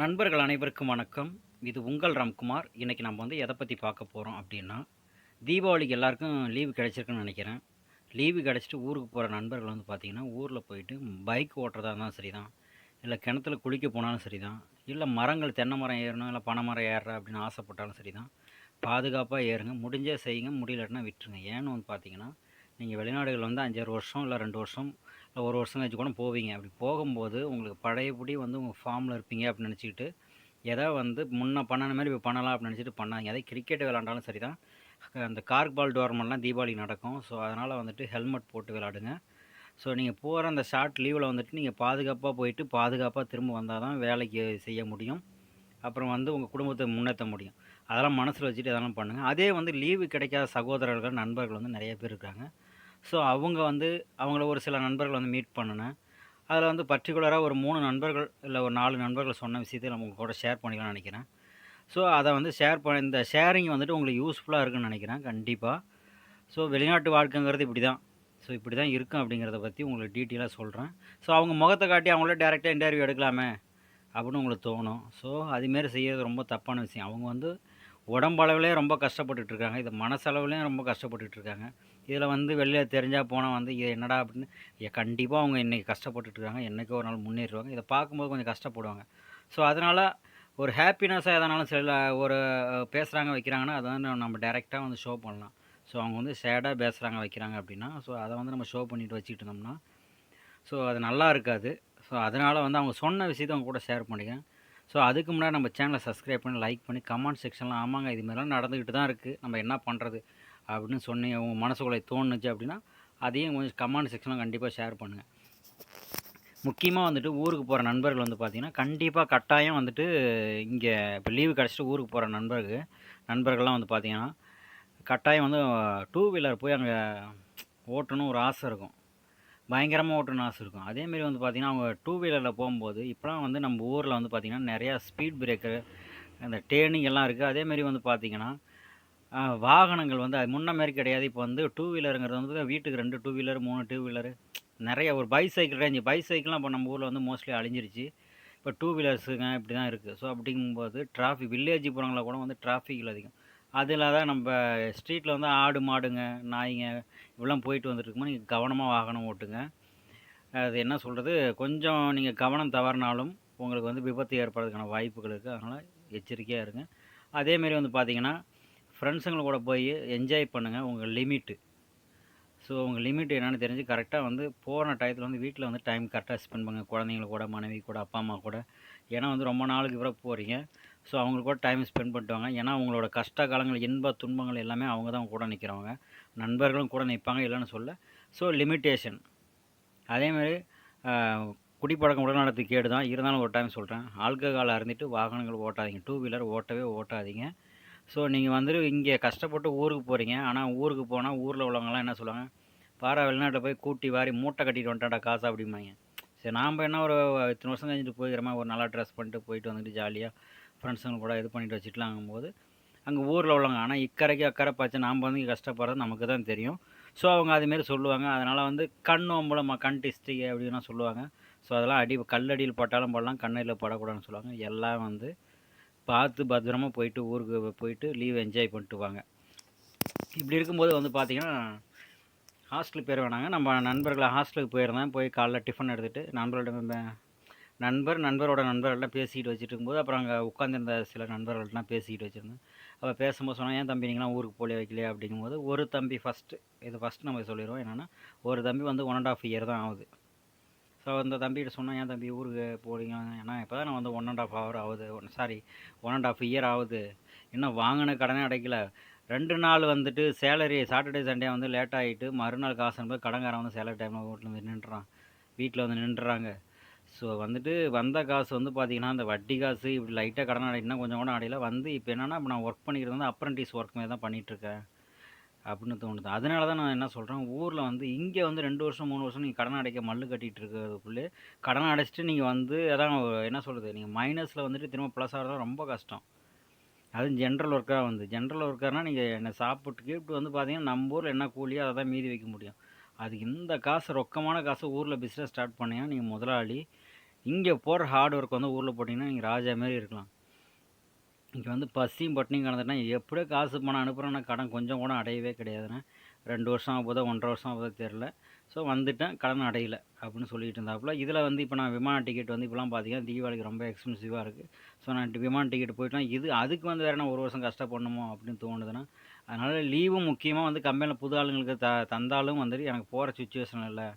நண்பர்கள் அனைவருக்கும் வணக்கம். இது உங்கள் ராம்குமார். இன்றைக்கி நம்ம வந்து எதை பற்றி பார்க்க போகிறோம் அப்படின்னா தீபாவளிக்கு எல்லாருக்கும் லீவு கிடச்சிருக்குன்னு நினைக்கிறேன். லீவு கிடச்சிட்டு ஊருக்கு போகிற நண்பர்கள் வந்து பார்த்திங்கன்னா ஊரில் போயிட்டு பைக் ஓட்டுறதா இருந்தாலும் சரி தான் இல்லை கிணத்துல குளிக்க போனாலும் சரி தான் இல்லை மரங்கள் தென்னை மரம் ஏறணும் இல்லை பனை மரம் ஏறுற அப்படின்னு ஆசைப்பட்டாலும் சரி தான் பாதுகாப்பாக ஏறுங்க. முடிஞ்சே செய்யுங்க. முடியலன்னா விட்டுருங்க. ஏன்னு வந்து பார்த்திங்கன்னா நீங்கள் வெளிநாடுகள் வந்து அஞ்சாறு வருஷம் இல்லை ரெண்டு வருஷம் இல்லை ஒரு வருஷம் கழிச்சு கூட போவீங்க. அப்படி போகும்போது உங்களுக்கு பழையபடி வந்து உங்கள் ஃபார்மில் இருப்பீங்க அப்படின்னு நினச்சிக்கிட்டு எதா வந்து முன்னே பண்ணன மாதிரி இப்போ பண்ணலாம் அப்படின்னு நினச்சிட்டு பண்ணாங்க அதே கிரிக்கெட் விளாண்டாலும் சரி தான் அந்த கார்க் பால் டோர்மெண்ட்லாம் தீபாவளி நடக்கும். ஸோ அதனால் வந்துட்டு ஹெல்மெட் போட்டு விளாடுங்க ஸோ நீங்கள் போகிற அந்த ஷார்ட் லீவில் வந்துட்டு நீங்கள் பாதுகாப்பாக போயிட்டு பாதுகாப்பாக திரும்ப வந்தால் தான் வேலைக்கு செய்ய முடியும். அப்புறம் வந்து உங்கள் குடும்பத்தை முன்னேற்ற முடியும். அதெல்லாம் மனசில் வச்சுட்டு அதெல்லாம் பண்ணுங்கள் அதே வந்து லீவு கிடைக்காத சகோதரர்கள் நண்பர்கள் வந்து நிறைய பேர் இருக்காங்க. ஸோ அவங்க வந்து அவங்கள ஒரு சில நண்பர்கள் வந்து மீட் பண்ணினேன். அதில் வந்து பர்டிகுலராக ஒரு மூணு நண்பர்கள் இல்லை ஒரு நாலு நண்பர்கள் சொன்ன விஷயத்தை நம்ம கூட ஷேர் பண்ணிக்கலாம்னு நினைக்கிறேன். ஸோ அதை வந்து ஷேர் பண்ண இந்த ஷேரிங் வந்துட்டு உங்களுக்கு யூஸ்ஃபுல்லாக இருக்குன்னு நினைக்கிறேன் கண்டிப்பாக ஸோ வெளிநாட்டு வாழ்க்கைங்கிறது இப்படி தான் ஸோ இப்படி தான் இருக்கும் அப்படிங்கிறத பற்றி உங்களுக்கு டீட்டெயிலாக சொல்கிறேன் ஸோ அவங்க முகத்தை காட்டி அவங்கள டேரெக்டாக இன்டர்வியூ எடுக்கலாமே அப்படின்னு உங்களுக்கு தோணும். ஸோ அதுமாரி செய்கிறது ரொம்ப தப்பான விஷயம். அவங்க வந்து உடம்பளவுலேயே ரொம்ப கஷ்டப்பட்டுட்டு இருக்காங்க இது மனசளவுலேயும் ரொம்ப கஷ்டப்பட்டுட்டு இருக்காங்க இதில் வந்து வெளியில் தெரிஞ்சால் போனால் வந்து இது என்னடா அப்படின்னு கண்டிப்பாக அவங்க இன்றைக்கி கஷ்டப்பட்டுட்டு இருக்காங்க என்றைக்கோ ஒரு நாள் முன்னேறுவாங்க இதை பார்க்கும்போது கொஞ்சம் கஷ்டப்படுவாங்க. ஸோ அதனால் ஒரு ஹாப்பினஸ்ஸாக எதனாலும் சில ஒரு பேசுகிறாங்க வைக்கிறாங்கன்னா அதை வந்து நம்ம டேரெக்டாக வந்து ஷோ பண்ணலாம். ஸோ அவங்க வந்து சேடாக பேசுகிறாங்க வைக்கிறாங்க அப்படின்னா ஸோ அதை வந்து நம்ம ஷோ பண்ணிட்டு வச்சுக்கிட்டு இருந்தோம்னா ஸோ அது நல்லா இருக்காது. ஸோ அதனால் வந்து அவங்க சொன்ன விஷயத்தை அவங்க கூட ஷேர் பண்ணிக்கிறேன் ஸோ அதுக்கு முன்னாடி நம்ம சேனலை சப்ஸ்கிரைப் பண்ணி லைக் பண்ணி கமெண்ட் செக்ஷன்லாம் ஆமாங்க இது மாதிரிலாம் நடந்துக்கிட்டு தான் இருக்குது நம்ம என்ன பண்ணுறது அப்படின்னு சொன்னி உங்கள் மனசுக்குள்ளே தோணுச்சு அப்படின்னா அதையும் கொஞ்சம் கமெண்ட் செக்ஷனில் கண்டிப்பாக ஷேர் பண்ணுங்கள் முக்கியமாக வந்துட்டு ஊருக்கு போகிற நண்பர்கள் வந்து பார்த்திங்கன்னா கண்டிப்பாக கட்டாயம் வந்துட்டு இங்கே இப்போ லீவு கிடச்சிட்டு ஊருக்கு போகிற நண்பர்கள் நண்பர்கள்லாம் வந்து பார்த்திங்கன்னா கட்டாயம் வந்து டூ வீலர் போய் அங்கே ஓட்டணும் ஒரு ஆசை இருக்கும். பயங்கரமாக ஓட்டணும்னு ஆசை இருக்கும். அதேமாரி வந்து பார்த்திங்கன்னா அவங்க டூ வீலரில் போகும்போது இப்போலாம் வந்து நம்ம ஊரில் வந்து பார்த்திங்கன்னா நிறையா ஸ்பீட் பிரேக்கர் அந்த டேர்னிங் எல்லாம் இருக்குது அதேமாரி வந்து பார்த்திங்கன்னா வாகனங்கள் வந்து அது முன்ன மாதிரி கிடையாது. இப்போ வந்து டூ வீலருங்கிறது வந்து வீட்டுக்கு ரெண்டு டூ வீலர் மூணு டூ வீலர் நிறைய ஒரு பைசைக்கிள் ரேஞ்சு பைசைக்கிள்லாம் இப்போ நம்ம ஊரில் வந்து மோஸ்ட்லி அழிஞ்சிருச்சு. இப்போ டூ வீலர்ஸுங்க இப்படி தான் இருக்குது ஸோ அப்படிங்கும்போது டிராஃபிக் வில்லேஜ் புறங்களில் கூட வந்து டிராஃபிக்கில் அதிகம். அதில் தான் நம்ம ஸ்ட்ரீட்டில் வந்து ஆடு மாடுங்க நாய்ங்க இப்படிலாம் போயிட்டு வந்துட்டு நீங்கள் கவனமாக வாகனம் ஓட்டுங்க. அது என்ன சொல்கிறது கொஞ்சம் நீங்கள் கவனம் தவறினாலும் உங்களுக்கு வந்து விபத்து ஏற்படுறதுக்கான வாய்ப்புகள் இருக்குது அதனால் எச்சரிக்கையாக இருங்க. அதேமாரி வந்து பார்த்தீங்கன்னா ஃப்ரெண்ட்ஸுங்கள கூட போய் என்ஜாய் பண்ணுங்கள் உங்கள் லிமிட்டு ஸோ உங்கள் லிமிட் என்னென்னு தெரிஞ்சு கரெக்டாக வந்து போகிற டயத்தில் வந்து வீட்டில் வந்து டைம் கரெக்டாக ஸ்பெண்ட் பண்ணுங்க. குழந்தைங்கள கூட மனைவி கூட அப்பா அம்மா கூட. ஏன்னா வந்து ரொம்ப நாளுக்கு பிறகு போகிறீங்க ஸோ அவங்களுக்கு கூட டைம் ஸ்பெண்ட் பண்ணிட்டு வாங்க. ஏன்னா அவங்களோட கஷ்ட காலங்கள் இன்ப துன்பங்கள் எல்லாமே அவங்க தான் கூட நிற்கிறவங்க நண்பர்களும் கூட நிற்பாங்க இல்லைன்னு சொல்ல. ஸோ லிமிட்டேஷன் அதேமாதிரி குடிப்பழக்கம் உடல்நலத்துக்கு கேடு தான். இருந்தாலும் ஒரு டைம் சொல்கிறேன் ஆல்கஹாலாக இருந்துட்டு வாகனங்கள் ஓட்டாதீங்க. டூ வீலர் ஓட்டவே ஓட்டாதீங்க. ஸோ நீங்கள் வந்துட்டு இங்கே கஷ்டப்பட்டு ஊருக்கு போகிறீங்க ஆனால் ஊருக்கு போனால் ஊரில் உள்ளவங்கலாம் என்ன சொல்லுவாங்க? பாரா வெளிநாட்டில் போய் கூட்டி வாரி மூட்டை கட்டிட்டு வந்துட்டாடா காசு அப்படிம்பாங்க. சரி நாம் என்ன ஒரு இத்தனை வருஷம் கழிஞ்சிட்டு போய்க்கிறோமா ஒரு நல்லா ட்ரெஸ் பண்ணிட்டு போயிட்டு வந்துட்டு ஜாலியாக ஃப்ரெண்ட்ஸுங்க கூட இது பண்ணிட்டு வச்சுக்கலாங்கும்போது அங்கே ஊரில் உள்ளவங்க ஆனால் இக்கரைக்கு அக்கறை பார்த்து நாம் வந்து கஷ்டப்படுறது நமக்கு தான் தெரியும். ஸோ அவங்க அதுமாரி சொல்லுவாங்க. அதனால் வந்து கண் ஓம்பலமாக கண் டிஸ்ட்ரி அப்படின்னா சொல்லுவாங்க. ஸோ அதெல்லாம் அடி கல்லடியில் பட்டாலும் போடலாம் கண்ணில் படக்கூடாதுன்னு சொல்லுவாங்க. எல்லாம் வந்து பார்த்து பத்திரமா போயிட்டு ஊருக்கு போயிட்டு லீவ் என்ஜாய் பண்ணிட்டு வாங்க. இப்படி இருக்கும்போது வந்து பார்த்திங்கன்னா ஹாஸ்டலுக்கு போயிட வேணாங்க. நம்ம நண்பர்களை ஹாஸ்டலுக்கு போயிருந்தேன் போய் காலைல டிஃபன் எடுத்துகிட்டு நண்பர்கள்ட்ட நண்பர் நண்பரோட நண்பர்கள்லாம் பேசிக்கிட்டு வச்சுட்டு இருக்கும்போது அப்புறம் அங்கே உட்காந்துருந்த சில நண்பர்கள்ட்டலாம் பேசிக்கிட்டு வச்சுருந்தேன். அப்போ பேசும்போது சொன்னால் ஏன் தம்பி நீங்களாம் ஊருக்கு போலி வைக்கலையே? அப்படிங்கும்போது ஒரு தம்பி ஃபஸ்ட்டு இது ஃபஸ்ட்டு நம்ம சொல்லிடுவோம். என்னென்னா ஒரு தம்பி வந்து ஒன் அண்ட் ஆஃப் இயர் தான் ஆகுது. ஸோ அந்த தம்பிகிட்ட சொன்னால் ஏன் தம்பி ஊருக்கு போகிறீங்க ஏன்னா இப்போ தான் நான் வந்து ஒன் அண்ட் ஆஃப் ஹவர் ஆகுது. One sorry one and half year ஆகுது. இன்னும் வாங்கின கடனே அடைக்கல. ரெண்டு நாள் வந்துட்டு சேலரி சாட்டர்டே சண்டே வந்து லேட் ஆகிட்டு மறுநாள் காசு அனுப்பி கடன்காரன் வந்து சேலரி டைமில் வீட்டில் வந்து நின்றுறான். வீட்டில் வந்து நின்றுறாங்க. ஸோ வந்துட்டு வந்த காசு வந்து பார்த்திங்கன்னா அந்த வட்டி காசு இப்படி லைட்டாக கடன் அடையினா கொஞ்சம் கூட அடையல. வந்து இப்போ என்னென்னா இப்போ நான் ஒர்க் பண்ணிக்கிறது வந்து அப்ரண்டிஸ் ஒர்க் மாதிரி தான் பண்ணிகிட்ருக்கேன் அப்படின்னு தோணுது. அதனால தான் நான் என்ன சொல்கிறேன் ஊரில் வந்து இங்கே வந்து ரெண்டு வருஷம் மூணு வருஷம் நீங்கள் கடன் அடைக்க மல்லு கட்டிகிட்டு இருக்கிறதுக்குள்ளே கடன் அடைச்சிட்டு நீங்கள் வந்து அதான் என்ன சொல்கிறது நீங்கள் மைனஸில் வந்துட்டு திரும்ப ப்ளஸ் ஆகிறது ரொம்ப கஷ்டம். அதுவும் ஜென்ரல் ஒர்க்காக வந்து. ஜென்ரல் ஒர்க்கர்னால் நீங்கள் என்ன சாப்பிட்டு கேட்டு வந்து பார்த்தீங்கன்னா நம்ம ஊரில் என்ன கூலியோ அதை தான் மீதி வைக்க முடியும். அதுக்கு இந்த காசு ரொக்கமான காசு ஊரில் பிஸ்னஸ் ஸ்டார்ட் பண்ணீங்கன்னா நீங்கள் முதலாளி இங்கே போடுற ஹார்ட் ஒர்க் வந்து ஊரில் போட்டிங்கன்னா நீங்கள் ராஜா மாரி இருக்கலாம். இங்கே வந்து பசியும் பட்டினியும் கலந்துட்டேன் எப்படியோ காசு பணம் அனுப்புகிறேன்னா கடன் கொஞ்சம் கூட அடையவே கிடையாதுண்ணே. ரெண்டு வருஷம் ஆகுதோ ஒன்றரை வருஷம் ஆகுதோ தெரில ஸோ வந்துட்டேன் கடன் அடையலை அப்படின்னு சொல்லிட்டு இருந்தாப்புல. இதில் வந்து இப்போ நான் விமான டிக்கெட் வந்து இப்போலாம் பார்த்தீங்கன்னா தீபாவளிக்கு ரொம்ப எக்ஸ்பென்சிவாக இருக்குது ஸோ நான் விமான டிக்கெட் போயிட்டேன் இது அதுக்கு வந்து வேறு ஒரு வருஷம் கஷ்டப்படணுமோ அப்படின்னு தோணுதுன்னா அதனால் லீவும் முக்கியமாக வந்து கம்பெனியில் புது ஆளுங்களுக்கு த தந்தாலும் வந்துட்டு எனக்கு போகிற சுச்சுவேஷன் இல்லை.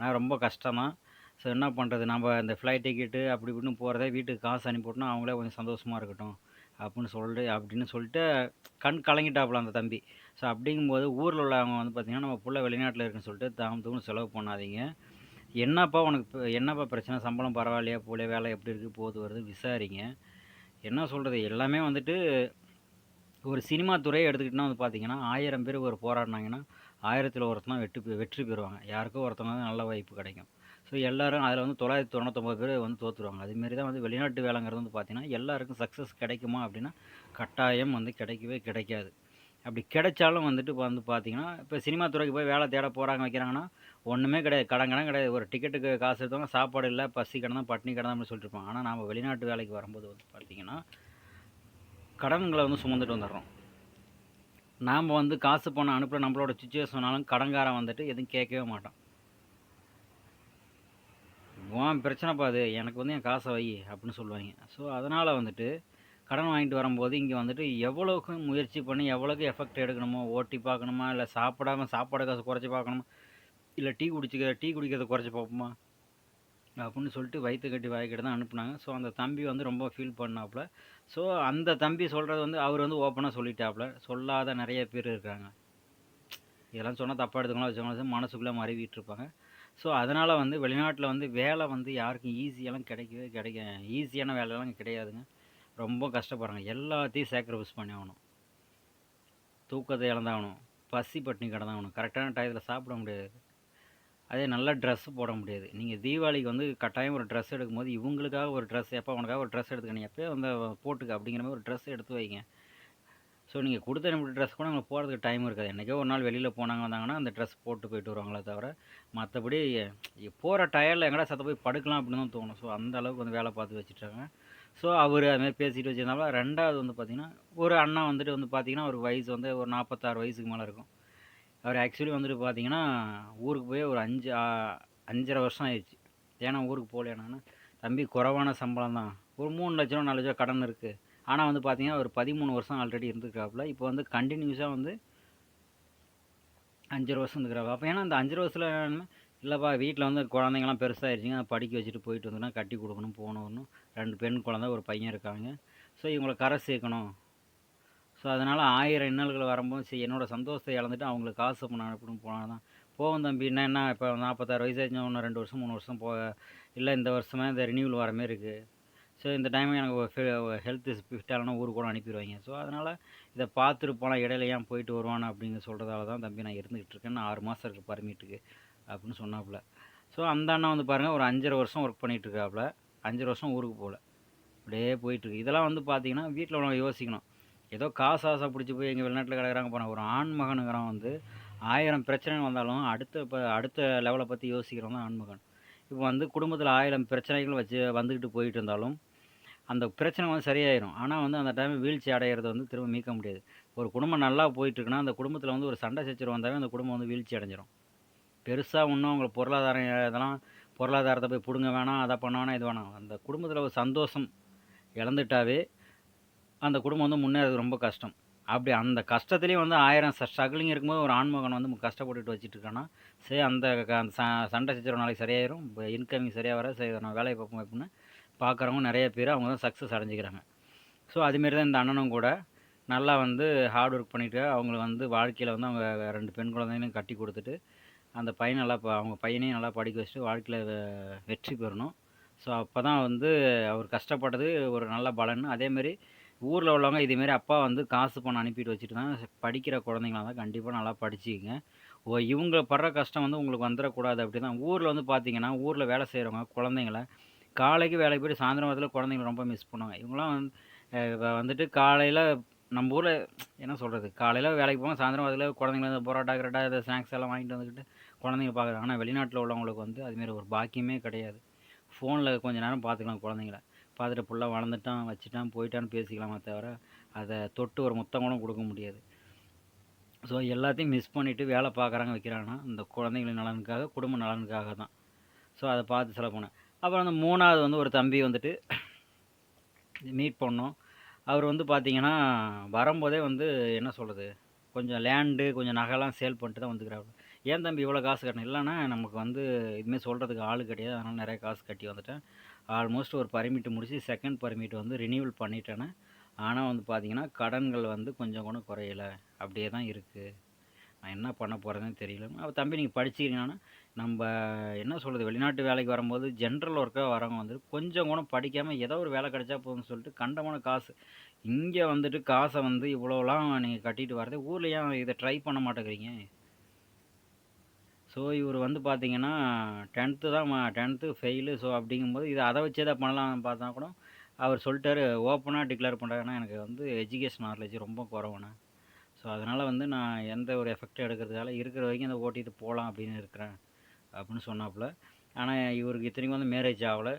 ஆனால் ரொம்ப கஷ்டம் தான் ஸோ என்ன பண்ணுறது நம்ம இந்த ஃப்ளைட் டிக்கெட்டு அப்படி இப்படின்னு போகிறதே வீட்டுக்கு காசு அனுப்பிவிட்டோம் அவங்களே கொஞ்சம் சந்தோஷமாக இருக்கட்டும். அப்படின்னு சொல்லிட்டு அப்படின்னு சொல்லிட்டு கண் கலங்கிட்டாப்புல அந்த தம்பி. ஸோ அப்படிங்கும்போது ஊரில் உள்ளவங்க வந்து பார்த்திங்கன்னா நம்ம புள்ள வெளிநாட்டில் இருக்குன்னு சொல்லிட்டு தாம் தூரம் செலவு பண்ணாதீங்க. என்னப்பா உனக்கு இப்போ என்னப்பா பிரச்சனை? சம்பளம் பரவாயில்லையா? போல வேலை எப்படி இருக்குது போகுது வருது. விசாரிங்க. என்ன சொல்கிறது எல்லாமே வந்துட்டு ஒரு சினிமா துறையை எடுத்துக்கிட்டோன்னா வந்து பார்த்திங்கன்னா ஆயிரம் பேர் ஒரு போராடினாங்கன்னா ஆயிரத்தில் ஒருத்தனா வெற்றி பெ- வெற்றி பெறுவாங்க. யாருக்கோ ஒருத்தவங்க நல்ல வாய்ப்பு கிடைக்கும். ஸோ எல்லாரும் அதில் வந்து தொள்ளாயிரத்தி தொண்ணூத்தொம்பது பேர் வந்து தோற்றுருவாங்க அதுமாரி தான் வந்து வெளிநாட்டு வேலைங்கிறது வந்து பார்த்தீங்கன்னா எல்லாருக்கும் சக்ஸஸ் கிடைக்குமா அப்படின்னா கட்டாயம் வந்து கிடைக்கவே கிடைக்காது. அப்படி கிடைச்சாலும் வந்துட்டு இப்போ வந்து பார்த்தீங்கன்னா இப்போ சினிமா துறைக்கு போய் வேலை தேட போகிறாங்க வைக்கிறாங்கன்னா ஒன்றுமே கிடையாது. கடன் கடன் கிடையாது. ஒரு டிக்கெட்டுக்கு காசு எடுத்தவங்க சாப்பாடு இல்லை பசி கடன் தான் பட்னி கடன் தான் சொல்லிட்டு இருப்பாங்க. ஆனால் நாம் வெளிநாட்டு வேலைக்கு வரும்போது வந்து பார்த்திங்கன்னா கடன்களை வந்து சுமந்துட்டு வந்துடுறோம். நாம் வந்து காசு பணம் அனுப்புகிற நம்மளோட சுச்சுவேஷனாலும் கடன்காரன் வந்துட்டு எதுவும் கேட்கவே மாட்டோம் உன் பிரச்சனைப்பா அது எனக்கு வந்து என் காசை வை அப்படின்னு சொல்லுவாங்க. ஸோ அதனால் வந்துட்டு கடன் வாங்கிட்டு வரும்போது இங்கே வந்துட்டு எவ்வளோக்கு முயற்சி பண்ணி எவ்வளோக்கு எஃபெக்ட் எடுக்கணுமோ ஓட்டி பார்க்கணுமா இல்லை சாப்பிடாம சாப்பாடு காசு குறைச்சி பார்க்கணுமா இல்லை டீ குடிச்சிக்க டீ குடிக்கிறத குறைச்சி பார்ப்போமா அப்படின்னு சொல்லிட்டு வயிற்று கட்டி வாய்க்கிட்ட தான் அனுப்புனாங்க. ஸோ அந்த தம்பி வந்து ரொம்ப ஃபீல் பண்ணாப்புல. ஸோ அந்த தம்பி சொல்கிறது வந்து அவர் வந்து ஓப்பனாக சொல்லிட்டாப்புல. சொல்லாத நிறைய பேர் இருக்காங்க. இதெல்லாம் சொன்னால் தப்பாக எடுத்துக்கலாம் வச்சுக்கோங்களேன் மனசுக்குள்ளே மறைவிட்டு இருப்பாங்க. ஸோ அதனால் வந்து வெளிநாட்டில் வந்து வேலை வந்து யாருக்கும் ஈஸியெல்லாம் கிடைக்கவே கிடைக்க ஈஸியான வேலையெல்லாம் கிடையாதுங்க. ரொம்ப கஷ்டப்படுறாங்க. எல்லாத்தையும் சேக்ரிஃபைஸ் பண்ணி ஆகணும். தூக்கத்தை இழந்தாகணும். பசி பட்டினி கிடந்தாகணும். கரெக்டான டயத்தில் சாப்பிட முடியாது. அதே நல்ல ட்ரெஸ் போட முடியாது. நீங்கள் தீபாவளிக்கு வந்து கட்டாயம் ஒரு ட்ரெஸ் எடுக்கும்போது இவங்களுக்காக ஒரு ட்ரெஸ் எப்போ உனக்காக ஒரு ட்ரெஸ் எடுத்துக்கணும் எப்போயோ வந்து போட்டுக்க அப்படிங்கிற மாதிரி ஒரு ட்ரெஸ் எடுத்து வைங்க. ஸோ நீங்கள் கொடுத்த அனுப்பிட்ட ட்ரெஸ் கூட அவங்களுக்கு போகிறதுக்கு டைம் இருக்காது. என்றைக்கோ ஒரு நாள் வெளியில் போனாங்க வந்தாங்கன்னா அந்த ட்ரெஸ் போட்டு போயிட்டு வருவாங்களே தவிர மற்றபடி போகிற டயரில் எங்கடா சத்த போய் படுக்கலாம் அப்படின்னு தான் தோணும். ஸோ அந்த அளவுக்கு வந்து வேலை பார்த்து வச்சுட்டாங்க. ஸோ அவர் அதுமாதிரி பேசிட்டு வச்சிருந்தாலும் ரெண்டாவது வந்து பார்த்திங்கன்னா ஒரு அண்ணா வந்துட்டு வந்து பார்த்திங்கன்னா ஒரு வயசு வந்து ஒரு நாற்பத்தாறு வயசுக்கு மேலே இருக்கும். அவர் ஆக்சுவலி வந்துட்டு பார்த்தீங்கன்னா ஊருக்கு போய் ஒரு அஞ்சு அஞ்சரை வருஷம் ஆயிடுச்சு. ஏன்னா ஊருக்கு போகலையானா தம்பி குறைவான சம்பளம் தான். ஒரு மூணு லட்சம் நாலு லட்சம் கடன் இருக்குது ஆனால் வந்து பார்த்தீங்கன்னா ஒரு பதிமூணு வருஷம் ஆல்ரெடி இருந்துருக்காப்புல. இப்போ வந்து கண்டினியூஸாக வந்து அஞ்சரை வருஷம் இருந்துக்கிறாப்புல அப்போ ஏன்னா அந்த அஞ்சரை வருஷத்தில் இல்லைப்பா வீட்டில் வந்து குழந்தைங்கலாம் பெருசாகிடுச்சிங்க படிக்க வச்சுட்டு போயிட்டு வந்தோன்னா கட்டி கொடுக்கணும் போகணும் ரெண்டு பெண் குழந்தை ஒரு பையன் இருக்காங்க. ஸோ இவங்களை கரை சேர்க்கணும். ஸோ அதனால் ஆயிரம் இன்னல்கள் வரும்போது சரி என்னோடய சந்தோஷத்தை இழந்துட்டு அவங்களுக்கு காசு பண்ண அனுப்பணும் போனால் தான். போகும் தம்பி என்ன இப்போ நாற்பத்தாறு வயசு ஆச்சு இன்னும் ரெண்டு வருஷம் மூணு வருஷம் போக இல்லை இந்த வருஷமே இந்த ரினியூவல் வர மாதிரி இருக்குது ஸோ இந்த டைம் எனக்கு ஹெல்த் ஃபிட்டாலனா ஊருக்கு கூட அனுப்பிடுவாங்க. ஸோ அதனால் இதை பார்த்துட்டு போனால் இடையில ஏன் போயிட்டு வருவானு அப்படிங்க சொல்கிறதால தான் தம்பி நான் இருந்துகிட்டு இருக்கேன். நான் ஆறு மாதம் இருக்குது பர்மிட்டுக்கு அப்படின்னு சொன்னாப்புல. ஸோ அந்த அண்ணா வந்து பாருங்கள் ஒரு அஞ்சரை வருஷம் ஒர்க் பண்ணிகிட்டு இருக்காப்புல. அஞ்சரை வருஷம் ஊருக்கு போகல. அப்படியே போயிட்டுருக்கு இதெல்லாம் வந்து பார்த்தீங்கன்னா வீட்டில் உள்ளவங்க யோசிக்கணும். ஏதோ காசு ஆசை பிடிச்சி போய் எங்கள் வெளிநாட்டில் கிடக்கிறாங்க போனால் ஒரு ஆண்மகனுங்கிறான் வந்து ஆயிரம் பிரச்சனை வந்தாலும் அடுத்த இப்போ அடுத்த லெவலை பற்றி யோசிக்கிறவன் தான் ஆண்மகன். இப்போ வந்து குடும்பத்தில் ஆயிரம் பிரச்சனைகள் வச்சு வந்துக்கிட்டு போயிட்டு இருந்தாலும் அந்த பிரச்சனை வந்து சரியாயிரும். ஆனால் வந்து அந்த டைம் வீழ்ச்சி அடையிறத வந்து திரும்ப மீட்க முடியாது. ஒரு குடும்பம் நல்லா போயிட்டுருக்குன்னா அந்த குடும்பத்தில் வந்து ஒரு சண்டை சச்சரவு வந்தாவே அந்த குடும்பம் வந்து வீழ்ச்சி அடைஞ்சிரும். பெருசாக ஒன்றும் அவங்களை பொருளாதாரம் இதெல்லாம் பொருளாதாரத்தை போய் பிடுங்க வேணாம் அதை பண்ண வேணாம் இது வேணாம். அந்த குடும்பத்தில் ஒரு சந்தோஷம் இழந்துட்டாவே அந்த குடும்பம் வந்து முன்னேறது ரொம்ப கஷ்டம். அப்படி அந்த கஷ்டத்துலேயும் வந்து ஆயிரம் ஸ்ட்ரகிளிங் இருக்கும்போது ஒரு ஆண்மகன் வந்து கஷ்டப்பட்டுட்டு வச்சுட்டு இருக்கான்னா சரி அந்த க- அந்த ச- சண்டை சச்சரவு நாளைக்கு சரியாயிரும் இன்கமிங் சரியாக வர சரி நான் வேலையை பார்ப்போம் அப்படின்னு பார்க்குறவங்க நிறைய பேர் அவங்க தான் சக்ஸஸ் அடைஞ்சிக்கிறாங்க. ஸோ அதுமாரி தான் இந்த அண்ணனும் கூட நல்லா வந்து ஹார்ட் ஒர்க் பண்ணிவிட்டு அவங்களை வந்து வாழ்க்கையில் வந்து அவங்க ரெண்டு பெண் குழந்தைங்களையும் கட்டி கொடுத்துட்டு அந்த பையன் நல்லா அவங்க பையனையும் நல்லா படிக்க வச்சுட்டு வாழ்க்கையில் வெ- வெற்றி பெறணும். ஸோ அப்போ தான் வந்து அவர் கஷ்டப்பட்டது ஒரு நல்ல பலன். அதேமாரி ஊரில் உள்ளவங்க இதேமாரி அப்பா வந்து காசு பணம் அனுப்பிட்டு வச்சுட்டு தான் படிக்கிற குழந்தைங்களா தான் கண்டிப்பாக நல்லா படிச்சுக்கிங்க. ஓ இவங்க படுற கஷ்டம் வந்து உங்களுக்கு வந்துடக்கூடாது அப்படி தான் ஊரில் வந்து பார்த்தீங்கன்னா ஊரில் வேலை செய்கிறவங்க குழந்தைங்கள காலைக்கு வேலைக்கு போய்ட்டு சாயந்தரம் வரத்துல குழந்தைங்க ரொம்ப மிஸ் பண்ணுவாங்க. இவங்களாம் வந்து இப்போ வந்துட்டு காலையில் நம்ம ஊரில் என்ன சொல்கிறது காலையில் வேலைக்கு போவாங்க சாயந்தரம் வரதுல குழந்தைங்கள இந்த பரோட்டா கரட்டா இதை ஸ்நாக்ஸ் எல்லாம் வாங்கிட்டு வந்துக்கிட்டு குழந்தைங்க பார்க்குறாங்க ஆனால் வெளிநாட்டில் உள்ளவங்களுக்கு வந்து அதுமாரி ஒரு பாக்கியமே கிடையாது. ஃபோனில் கொஞ்ச நேரம் பார்த்துக்கலாம் குழந்தைங்கள. பார்த்துட்டு ஃபுல்லாக வளர்ந்துட்டான் வச்சுட்டான் போயிட்டான்னு பேசிக்கலாமே தவிர அதை தொட்டு ஒரு முத்தம் கூட கொடுக்க முடியாது. ஸோ எல்லாத்தையும் மிஸ் பண்ணிவிட்டு வேலை பார்க்குறாங்க வைக்கிறாங்கன்னா இந்த குழந்தைங்களின் நலனுக்காக குடும்ப நலனுக்காக தான். ஸோ அதை பார்த்து செலவு பண்ணேன் அப்புறம் அந்த மூணாவது வந்து ஒரு தம்பி வந்துட்டு மீட் பண்ணோம். அவர் வந்து பார்த்தீங்கன்னா வரும்போதே வந்து என்ன சொல்கிறது கொஞ்சம் லேண்டு கொஞ்சம் நகைலாம் சேல் பண்ணிட்டு தான் வந்துக்கிறாரு. ஏன் தம்பி இவ்வளோ காசு கட்டணும்? இல்லைன்னா நமக்கு வந்து இதுமாரி சொல்கிறதுக்கு ஆள் கிடையாது. அதனால் நிறைய காசு கட்டி வந்துட்டேன். ஆல்மோஸ்ட் ஒரு பர்மிட் முடிச்சு செகண்ட் பர்மிட் வந்து ரினியூவல் பண்ணிட்டேன்னு ஆனால் வந்து பார்த்தீங்கன்னா கடன்கள் வந்து கொஞ்சம் கூட குறையலை. அப்படியே தான் இருக்குது நான் என்ன பண்ண போகிறதுன்னு தெரியல. அப்போ தம்பி நீங்கள் படிச்சிக்கிறீங்கன்னா நம்ம என்ன சொல்கிறது வெளிநாட்டு வேலைக்கு வரும்போது ஜென்ரல் ஒர்க்காக வரவங்க வந்துட்டு கொஞ்சம் கூட படிக்காமல் ஏதோ ஒரு வேலை கிடைச்சா போதும்னு சொல்லிட்டு கண்டமான காசு. இங்கே வந்துட்டு காசை வந்து இவ்வளோலாம் நீங்கள் கட்டிட்டு வரது ஊரில் ஏன் இதை ட்ரை பண்ண மாட்டேங்கிறீங்க? ஸோ இவர் வந்து பார்த்தீங்கன்னா டென்த்து தான் டென்த்து ஃபெயிலு ஸோ அப்படிங்கும்போது இதை அதை வச்சே தான் பண்ணலாம்னு பார்த்தா கூட அவர் சொல்லிட்டாரு ஓப்பனாக டிக்ளேர் பண்ணுறாங்கன்னா எனக்கு வந்து எஜுகேஷன் நாலேஜ் ரொம்ப குறவுண்ணே. ஸோ அதனால் வந்து நான் எந்த ஒரு எஃபெக்டும் எடுக்கிறதால இருக்கிற வரைக்கும் அதை ஓட்டிகிட்டு போகலாம் அப்படின்னு இருக்கிறேன். அப்படின்னு சொன்னாப்புல. ஆனால் இவருக்கு இத்தனைக்கும் வந்து மேரேஜ் ஆகலை.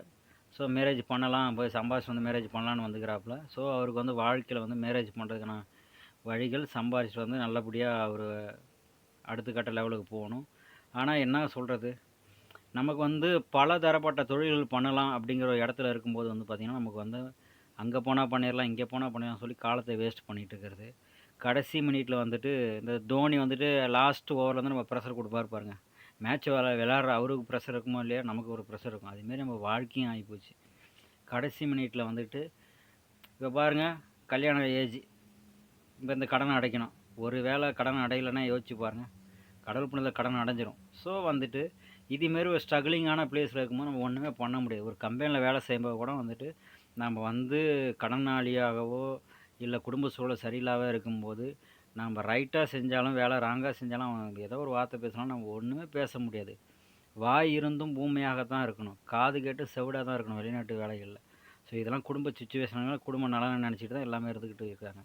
ஸோ மேரேஜ் பண்ணலாம் போய் சம்பாதிச்சு வந்து மேரேஜ் பண்ணலான்னு வந்துக்கிறாப்புல. ஸோ அவருக்கு வந்து வாழ்க்கையில் வந்து மேரேஜ் பண்ணுறதுக்கான வழிகள் சம்பாதிச்சுட்டு வந்து நல்லபடியாக அவர் அடுத்த கட்ட லெவலுக்கு போகணும். ஆனால் என்ன சொல்கிறது நமக்கு வந்து பல தரப்பட்ட தொழில்கள் பண்ணலாம் அப்படிங்கிற ஒரு இடத்துல இருக்கும்போது வந்து பார்த்திங்கன்னா நமக்கு வந்து அங்கே போனால் பண்ணிடலாம் இங்கே போனால் பண்ணிடலாம் சொல்லி காலத்தை வேஸ்ட் பண்ணிகிட்டு இருக்கிறது. கடைசி மினிட்டில் வந்துட்டு இந்த தோனி வந்துட்டு லாஸ்ட் ஓவரில் வந்து நம்ம ப்ரெஷர் கொடுப்பாரு பாருங்க. மேட்ச் விளா விளாட்ற அவருக்கு ப்ரெஷர் இருக்குமோ இல்லையா நமக்கு ஒரு ப்ரெஷர் இருக்கும். அதுமாரி நம்ம வாழ்க்கையும் ஆகிப்போச்சு கடைசி மினிட்டில் வந்துட்டு இப்போ பாருங்கள் கல்யாண ஏஜ் இப்போ இந்த கடனை அடைக்கணும். ஒரு வேளை கடன் அடையலைன்னா யோசிச்சு பாருங்கள் கடல் புண்ணியத்தில் கடன் அடைஞ்சிரும். ஸோ வந்துட்டு இதுமாரி ஒரு ஸ்ட்ரகிளிங்கான பிளேஸில் இருக்கும்போது நம்ம ஒன்றுமே பண்ண முடியாது. ஒரு கம்பெனியில் வேலை செய்யும்போது கூட வந்துட்டு நம்ம வந்து கடனாளியாகவோ இல்லை குடும்ப சூழல் சரியில்லாத இருக்கும்போது நம்ம ரைட்டாக செஞ்சாலும் வேலை ராங்காக செஞ்சாலும் அவன் ஏதோ ஒரு வார்த்தை பேசினாலும் நம்ம ஒன்றுமே பேச முடியாது. வாய் இருந்தும் பூமியாகத்தான் இருக்கணும். காது கேட்டு செவிடாக தான் இருக்கணும் வெளிநாட்டு வேலைகளில். ஸோ இதெல்லாம் குடும்ப சுச்சுவேஷனால குடும்ப நலன் நினச்சிட்டு தான் எல்லாமே இருந்துக்கிட்டு இருக்காங்க.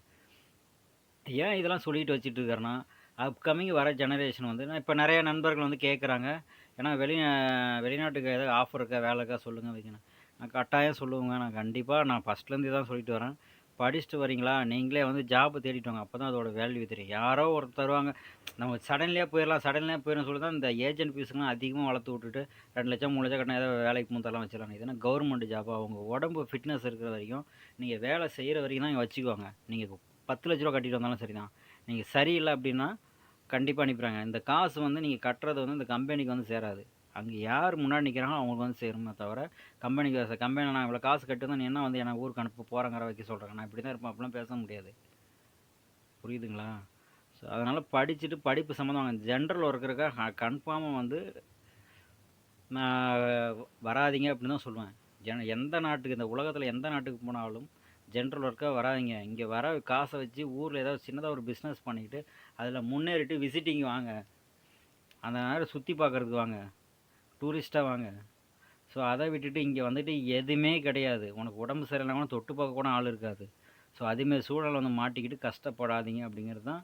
ஏன் இதெல்லாம் சொல்லிட்டு வச்சுட்டு இருக்காருன்னா அப்கமிங் வர ஜெனரேஷன் வந்து இப்போ நிறைய நண்பர்கள் வந்து கேட்குறாங்க ஏன்னா வெளி வெளிநாட்டுக்கு ஏதாவது ஆஃபர் இருக்கா வேலை இருக்கா சொல்லுங்கள் வைக்கணும். நான் கட்டாயம் சொல்லுவேங்க. நான் கண்டிப்பாக நான் ஃபஸ்ட்லேருந்து தான் சொல்லிட்டு வரேன். படிச்சுட்டு வரீங்களா நீங்களே வந்து ஜாப்பு தேடிட்டு வாங்க. அப்போ தான் அதோட வேல்யூ தெரியும். யாரோ ஒருத்தர் தருவாங்க. நம்ம சடன்லேயே போயிடலாம் சடன்லேயே போயிடும் சொல்லி தான் இந்த ஏஜென்ட் ஃபீஸுங்களாம் அதிகமாக வளர்த்து விட்டுட்டு ரெண்டு லட்சம் மூணு லட்சம் கட்டினா ஏதாவது வேலைக்கு முந்தெல்லாம் வச்சிடலாம் இதுனா கவர்மெண்ட் ஜாப் அவங்க உடம்பு ஃபிட்னஸ் இருக்கிற வரைக்கும் நீங்கள் வேலை செய்கிற வரைக்கும் தான் இங்கே வச்சுக்குவாங்க. நீங்கள் பத்து லட்ச ரூபா கட்டிட்டு வந்தாலும் சரி தான் நீங்கள் சரியில்லை அப்படின்னா கண்டிப்பாக அனுப்புகிறாங்க இந்த காசு வந்து நீங்கள் கட்டுறது வந்து இந்த கம்பெனிக்கு வந்து சேராது. அங்கே யார் முன்னாடி நிற்கிறாங்களோ அவங்களுக்கு வந்து சேருமே தவிர கம்பெனிக்கு கம்பெனி நான் இவ்வளோ காசு கட்டுதான் நீ என்ன வந்து எனக்கு ஊருக்கு அனுப்ப போகிறேங்கிற வைக்க சொல்கிறேன் நான் இப்படி தான் இருப்பேன். அப்படிலாம் பேச முடியாது. புரியுதுங்களா? ஸோ அதனால் படிச்சுட்டு படிப்பு சம்மந்தம் ஜென்ரல் ஒர்க்கருக்காக கன்ஃபார்மாக வந்து நான் வராதீங்க அப்படின்னு தான் சொல்லுவேன் ஜென எந்த நாட்டுக்கு இந்த உலகத்தில் எந்த நாட்டுக்கு போனாலும் ஜென்ரல் ஒர்க்காக வராதிங்க. இங்கே வர காசை வச்சு ஊரில் ஏதாவது சின்னதாக ஒரு பிஸ்னஸ் பண்ணிக்கிட்டு அதில் முன்னேறிட்டு விசிட்டிங் வாங்க. அந்த நேரம் சுற்றி பார்க்குறதுக்கு வாங்க. டூரிஸ்ட்டாக வாங்க. ஸோ அதை விட்டுட்டு இங்கே வந்துட்டு எதுவுமே கிடையாது. உனக்கு உடம்பு சரியில்லை கூட தொட்டு பார்க்க கூட ஆள் இருக்காது. ஸோ அதேமாரி சூழலை வந்து மாட்டிக்கிட்டு கஷ்டப்படாதீங்க அப்படிங்கிறது தான்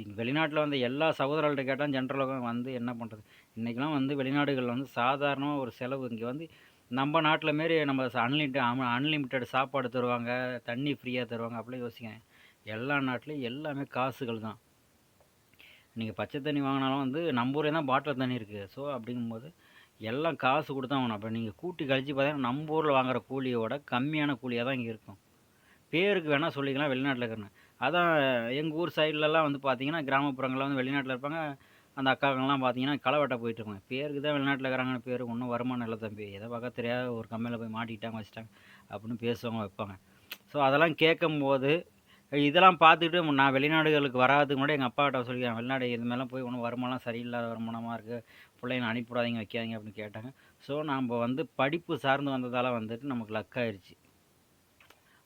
இங்கே வெளிநாட்டில் வந்து எல்லா சகோதரர்கள்ட்ட கேட்டால் ஜென்ரலாக வந்து என்ன பண்ணுறது இன்றைக்கெலாம் வந்து வெளிநாடுகளில் வந்து சாதாரணமாக ஒரு செலவு. இங்கே வந்து நம்ம நாட்டில் மாரி நம்ம அன்லிமிட் அன்லிமிட்டெட் சாப்பாடு தருவாங்க தண்ணி ஃப்ரீயாக தருவாங்க அப்படிலாம் யோசிக்கிறேன் எல்லா நாட்டிலையும் எல்லாமே காசுகள் தான். நீங்கள் பச்சை தண்ணி வாங்கினாலும் வந்து நம்ம ஊரே தான் பாட்டில் தண்ணி இருக்குது ஸோ அப்படிங்கும்போது எல்லாம் காசு கொடுத்தா வாங்கணும் அப்போ நீங்கள் கூட்டி கழிச்சு பார்த்தீங்கன்னா நம்ம ஊரில் வாங்குற கூலியோட கம்மியான கூலியாக தான் இங்கே இருக்கும். பேருக்கு வேணால் சொல்லிக்கலாம் வெளிநாட்டில் இருக்கிறேன் அதான் எங்கள் ஊர் சைட்லலாம் வந்து பார்த்தீங்கன்னா கிராமப்புறங்களில் வந்து வெளிநாட்டில் இருப்பாங்க. அந்த அக்காக்கள்லாம் பார்த்தீங்கன்னா களை வெட்ட போயிட்டு இருப்பாங்க. பேருக்கு தான் வெளிநாட்டில் இருக்கிறாங்கன்னு பேர் ஒன்றும் வருமானம் இல்லை தம்பி. ஏதோ பார்க்க தெரியாத ஒரு கம்மியில் போய் மாட்டிக்கிட்டாங்க வச்சுட்டாங்க அப்படின்னு பேசுவாங்க வைப்பாங்க. ஸோ அதெல்லாம் கேட்கும்போது இதெல்லாம் பார்த்துட்டு நான் வெளிநாடுகளுக்கு வராதுக்கு முன்னாடி எங்கள் அப்பாக்கிட்ட சொல்லிக்கிறேன். வெளிநாடு இது மாதிரிலாம் போய் ஒன்றும் வருமானம் சரியில்லாத வருமானமாக இருக்குது பிள்ளைங்க அனுப்பிவிடாதீங்க வைக்காதீங்க அப்படின்னு கேட்டாங்க. ஸோ நாம் வந்து படிப்பு சார்ந்து வந்ததால் வந்துட்டு நமக்கு லக் ஆயிடுச்சு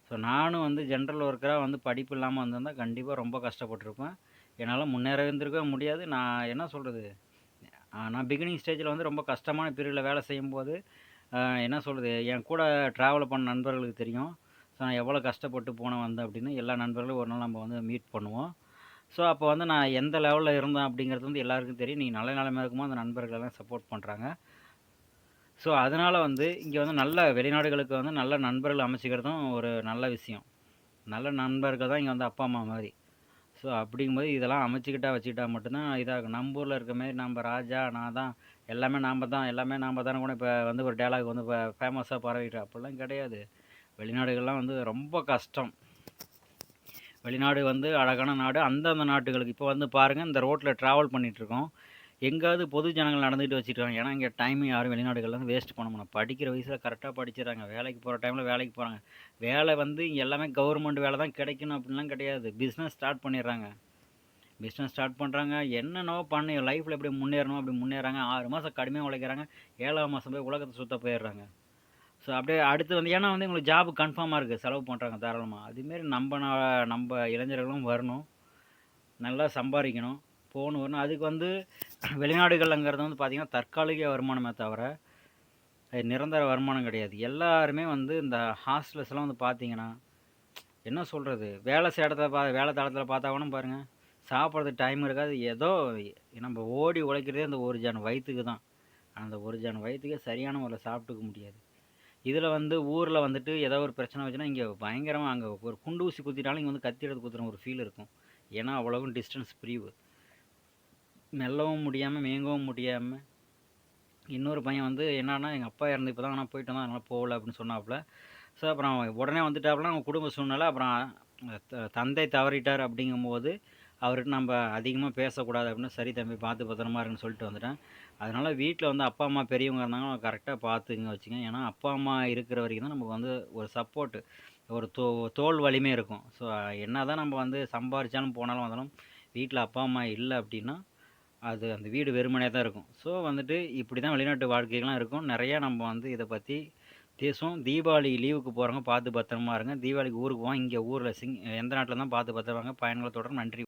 ஸோ நானும் வந்து ஜென்ரல் ஒர்க்கராக வந்து படிப்பு இல்லாமல் வந்திருந்தால் கண்டிப்பாக ரொம்ப கஷ்டப்பட்டிருப்பேன். என்னால் முன்னேற இருந்திருக்கவே முடியாது. நான் என்ன சொல்கிறது நான் பிகினிங் ஸ்டேஜில் வந்து ரொம்ப கஷ்டமான பீரியடில் வேலை செய்யும்போது என்ன சொல்கிறது என் கூட ட்ராவல் பண்ண நண்பர்களுக்கு தெரியும். ஸோ நான் எவ்வளோ கஷ்டப்பட்டு போனேன் வந்தேன் அப்படின்னு எல்லா நண்பர்களும் ஒரு நாள் நம்ம வந்து மீட் பண்ணுவோம். ஸோ அப்போ வந்து நான் எந்த லெவலில் இருந்தேன் அப்படிங்கிறது வந்து எல்லாருக்கும் தெரியும். நீங்கள் நல்ல நிலைமை இருக்குமோ அந்த நண்பர்கள் எல்லாம் சப்போர்ட் பண்ணுறாங்க ஸோ அதனால வந்து இங்கே வந்து நல்ல வெளிநாடுகளுக்கு வந்து நல்ல நண்பர்கள் அமைச்சிக்கிறதும் ஒரு நல்ல விஷயம். நல்ல நண்பர்கள் தான் இங்கே வந்து அப்பா, அம்மா மாதிரி. ஸோ அப்படிங்கும்போது இதெல்லாம் அமைச்சிக்கிட்டா வச்சுக்கிட்டா மட்டும்தான் இதாக நம்ம ஊரில் ஊர்ல இருக்க மாதிரி நம்ப ராஜா, நான் தான். எல்லாமே நாம் தான், எல்லாமே நாம் தானே கூட இப்போ வந்து ஒரு டேலாக் வந்து இப்போ ஃபேமஸாக பரவிட்டு. அப்படிலாம் கிடையாது. வெளிநாடுகள்லாம் வந்து ரொம்ப கஷ்டம். வெளிநாடு வந்து அழகான நாடு. அந்தந்த நாட்டுகளுக்கு இப்போ வந்து பாருங்க, இந்த ரோட்டில் ட்ராவல் பண்ணிகிட்ருக்கோம் எங்கேயாவது பொது ஜனங்கள் நடந்துகிட்டு வச்சுருக்காங்க ஏன்னா, இங்கே டைம் யாரும் வெளிநாடுகள்லாம் வேஸ்ட் பண்ண முடியும் படிக்கிற வயசில் கரெக்டாக படிச்சிடறாங்க வேலைக்கு போகிற டைமில் வேலைக்கு போகிறாங்க வேலை வந்து இங்கே எல்லாமே கவர்மெண்ட் வேலை தான் கிடைக்கணும் அப்படின்லாம் கிடையாது. பிஸ்னஸ் ஸ்டார்ட் பண்ணிடுறாங்க. பிஸ்னஸ் ஸ்டார்ட் பண்ணுறாங்க என்னென்னோ பண்ணி லைஃப்பில் எப்படி முன்னேறணும் அப்படி முன்னேறாங்க. ஆறு மாதம் கடுமையாக உழைக்கிறாங்க. ஏழாம் மாதம் போய் உலகத்தை சுத்த போயிடுறாங்க. ஸோ அப்படியே அடுத்து வந்து ஏன்னா வந்து எங்களுக்கு ஜாப் கன்ஃபார்மாக இருக்குது செலவு பண்ணுறாங்க தாராளமாக அதுமாரி நம்ம நம்ம இளைஞர்களும் வரணும். நல்லா சம்பாதிக்கணும் போணும் வரணும். அதுக்கு வந்து வெளிநாடுகள்ங்கிறது வந்து பார்த்திங்கன்னா தற்காலிக வருமானமே தவிர, அது நிரந்தர வருமானம் கிடையாது. எல்லாருமே வந்து இந்த ஹாஸ்டல்ஸ்லாம் வந்து பார்த்தீங்கன்னா, என்ன சொல்கிறது வேலை இடத்துல பா வேலை தளத்தில் பார்த்தா கூட பாருங்கள் சாப்பிடுறதுக்கு டைம் இருக்காது. ஏதோ நம்ம ஓடி உழைக்கிறதே அந்த ஒரு ஜான் வயிற்றுக்கு தான். அந்த ஒரு ஜான் வயிற்றுக்கே சரியான முறையில் சாப்பிட்டுக்க முடியாது. இதில் வந்து ஊரில் வந்துட்டு ஏதோ ஒரு பிரச்சனை வச்சுன்னா இங்கே பயங்கரமாக அங்கே ஒரு குண்டு ஊசி குத்திட்டாலும் இங்கே வந்து கத்தி எடுத்து குத்துற ஒரு ஃபீல் இருக்கும். ஏன்னா, அவ்வளவும் டிஸ்டன்ஸ் பிரிவு. மெல்லவும் முடியாமல் மேங்கவும் முடியாமல் இன்னொரு பையன் வந்து என்னன்னா எங்கள் அப்பா இறந்து இப்போ தான் ஆனால் போயிட்டு வந்தால் அதனால் போகல அப்படின்னு சொன்னாப்புல. ஸோ அப்புறம் உடனே வந்துட்டாப்புல. அவங்க குடும்ப சூழ்நிலை அப்புறம் த தந்தை தவறிட்டார் அப்படிங்கும்போது, அவர்கிட்ட நம்ம அதிகமாக பேசக்கூடாது அப்படின்னு, சரி தம்பி பார்த்து பத்திரமா இருக்குன்னு சொல்லிட்டு வந்துட்டேன். அதனால் வீட்டில் வந்து அப்பா, அம்மா பெரியவங்க இருந்தாங்கன்னா கரெக்டாக பார்த்துங்க வச்சுங்க ஏன்னா, அப்பா, அம்மா இருக்கிற வரைக்கும் தான் நமக்கு வந்து ஒரு சப்போர்ட், ஒரு தோ தோல் வலிமை இருக்கும். ஸோ என்ன தான் நம்ம வந்து சம்பாரிச்சாலும், போனாலும் வந்தாலும், வீட்டில் அப்பா, அம்மா இல்லை அப்படின்னா, அது அந்த வீடு வெறுமனே தான் இருக்கும். ஸோ வந்துட்டு இப்படி தான் வெளிநாட்டு வாழ்க்கைகள்லாம் இருக்கும். நிறையா நம்ம வந்து இதை பற்றி பேசுவோம். தீபாவளி லீவுக்கு போகிறவங்க பார்த்து பத்திரமா இருங்க. தீபாவளிக்கு ஊருக்கு போவோம். இங்கே ஊரில் சிங் எந்த நாட்டில் தான் பார்த்து பத்திரமாங்க பயன்களை பயனுள்ள தொடரும். நன்றி.